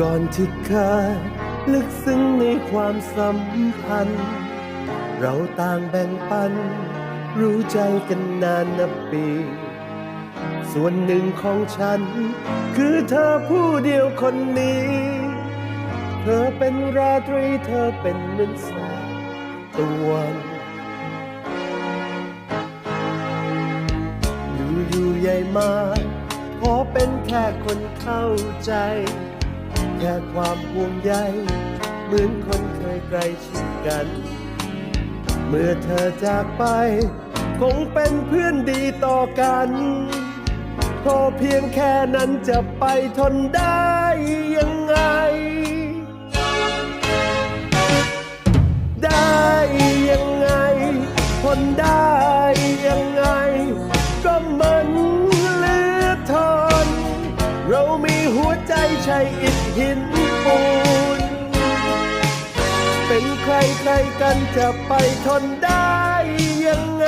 ก่อนที่เคยลึกซึ้งในความสัมพันธ์ เราต่างแบ่งปัน รู้ใจกันนานนับปี ส่วนหนึ่งของฉัน คือเธอผู้เดียวคนนี้ เธอเป็นราตรีเธอเป็นเหมือนแสงตะวันอยู่อยู่ใหญ่มาขอเป็นแค่คนเข้าใจ แค่ความห่วงใยเหมือนคนเคยใกล้ชิดกัน เมื่อเธอจากไป คงเป็นเพื่อนดีต่อกันพอเพียงแค่นั้นจะไปทนได้ยังไง ได้ยังไง ทนได้ยังไง ก็มันเลือทน เรามีหัวใจใช่อิฐ หินปูน เป็นใครใครกันจะไปทนได้ยังไง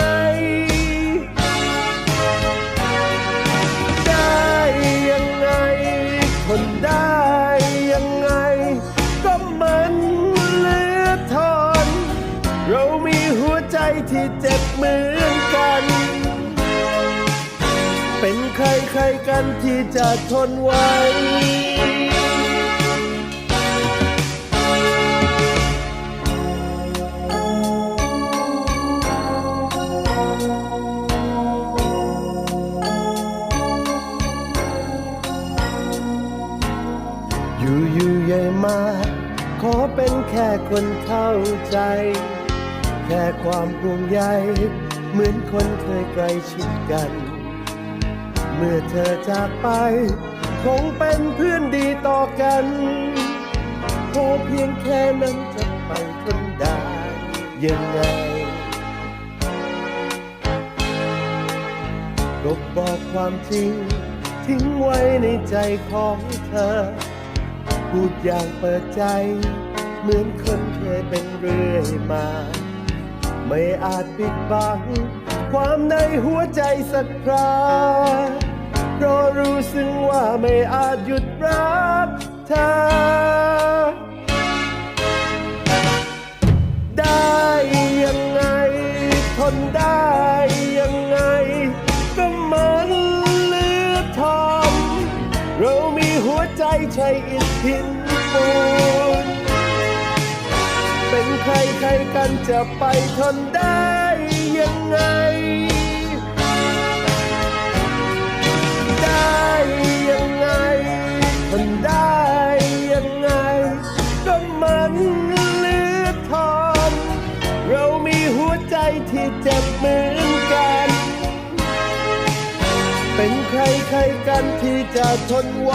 ได้ยังไง ทนได้ยังไง ก็มันเลือทอนเรามีหัวใจที่เจ็บเหมือนกัน เป็นใครใครกันที่จะทนไหว เป็นแค่คนเข้าใจ แค่ความห่วงใยเหมือนคนเคยใกล้ชิดกัน เมื่อเธอจากไป คงเป็นเพื่อนดีต่อกันขอเพียงแค่นั้นจะไปทนได้ยังไงก็บอกความจริง ทิ้งไว้ในใจของเธอ พูดอย่างเปิดใจ เหมือนคนเคยเป็นเรื่อยมา ไม่อาจปิดบัง ความในหัวใจสักคราเพราะรู้สึงว่าไม่อาจหยุดรักเธอ ได้ยังไง ทนได้ยังไง ก็มันเลือทนเรามีหัวใจใช่อิฐหินปูน ใครใครกันจะไปทนได้ยังไง ได้ยังไงทนได้ยังไง ก็มันเลือดทอนเรามีหัวใจที่เจ็บเหมือนกัน เป็นใครใครกันที่จะทนไหว